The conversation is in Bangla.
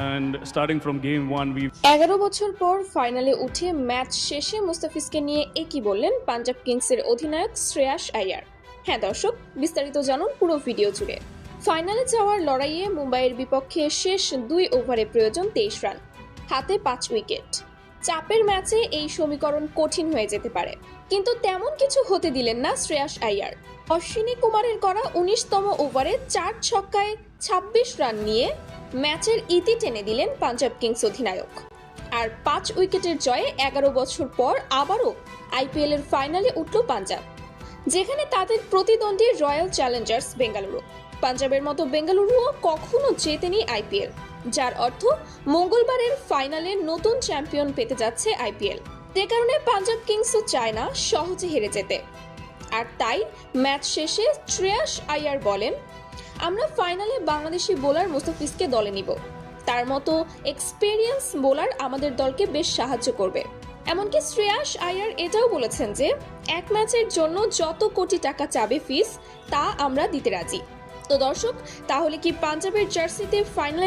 And starting from game one, we এগারো বছর পর ফাইনালে উঠে ম্যাচ শেষে মুস্তাফিজকে নিয়ে একই বললেন পাঞ্জাব কিংসের অধিনায়ক শ্রেয়াস আয়ার? হ্যাঁ দর্শক বিস্তারিত জানুন পুরো ভিডিও জুড়ে। ফাইনালে যাওয়ার লড়াইয়ে মুম্বাইয়ের বিপক্ষে শেষ দুই ওভারে প্রয়োজন তেইশ রান হাতে পাঁচ উইকেট। চাপের ম্যাচে এই সমীকরণ কঠিন হয়ে যেতে পারে কিন্তু তেমন কিছু হতে দিলেন না শ্রেয়াস আয়ার। অশ্বিনী কুমারের করা উনিশতম ওভারে চার ছক্কায় ছাব্বিশ রান নিয়ে ম্যাচের ইতি টেনে দিলেন পাঞ্জাব কিংস অধিনায়ক। আর পাঁচ উইকেটের জয়ে এগারো বছর পর আবারও আইপিএল এর ফাইনালে উঠল পাঞ্জাব, যেখানে তাদের প্রতিদ্বন্দ্বী রয়্যাল চ্যালেঞ্জার্স বেঙ্গালুরু। পাঞ্জাবের মতো বেঙ্গালুরুও কখনো জেতেনি আইপিএল, যার অর্থ মঙ্গলবারের ফাইনালে নতুন চ্যাম্পিয়ন পেতে যাচ্ছে আইপিএল। যে কারণে পাঞ্জাব কিংসও চায় না সহজে হেরে যেতে। আর তাই ম্যাচ শেষে শ্রেয়াস আইয়ার বলেন আমরা ফাইনালে বাংলাদেশি বোলার মুস্তাফিজকে দলে নিব। তার মতো এক্সপেরিয়েন্স বোলার আমাদের দলকে বেশ সাহায্য করবে। এমনকি শ্রেয়াস আয়ার এটাও বলেছেন যে, এক ম্যাচের জন্য যত কোটি টাকা চাবে ফিস তা আমরা দিতে রাজি। তো দর্শক, তাহলে কি পাঞ্জাবের জার্সিতে ফাইনালে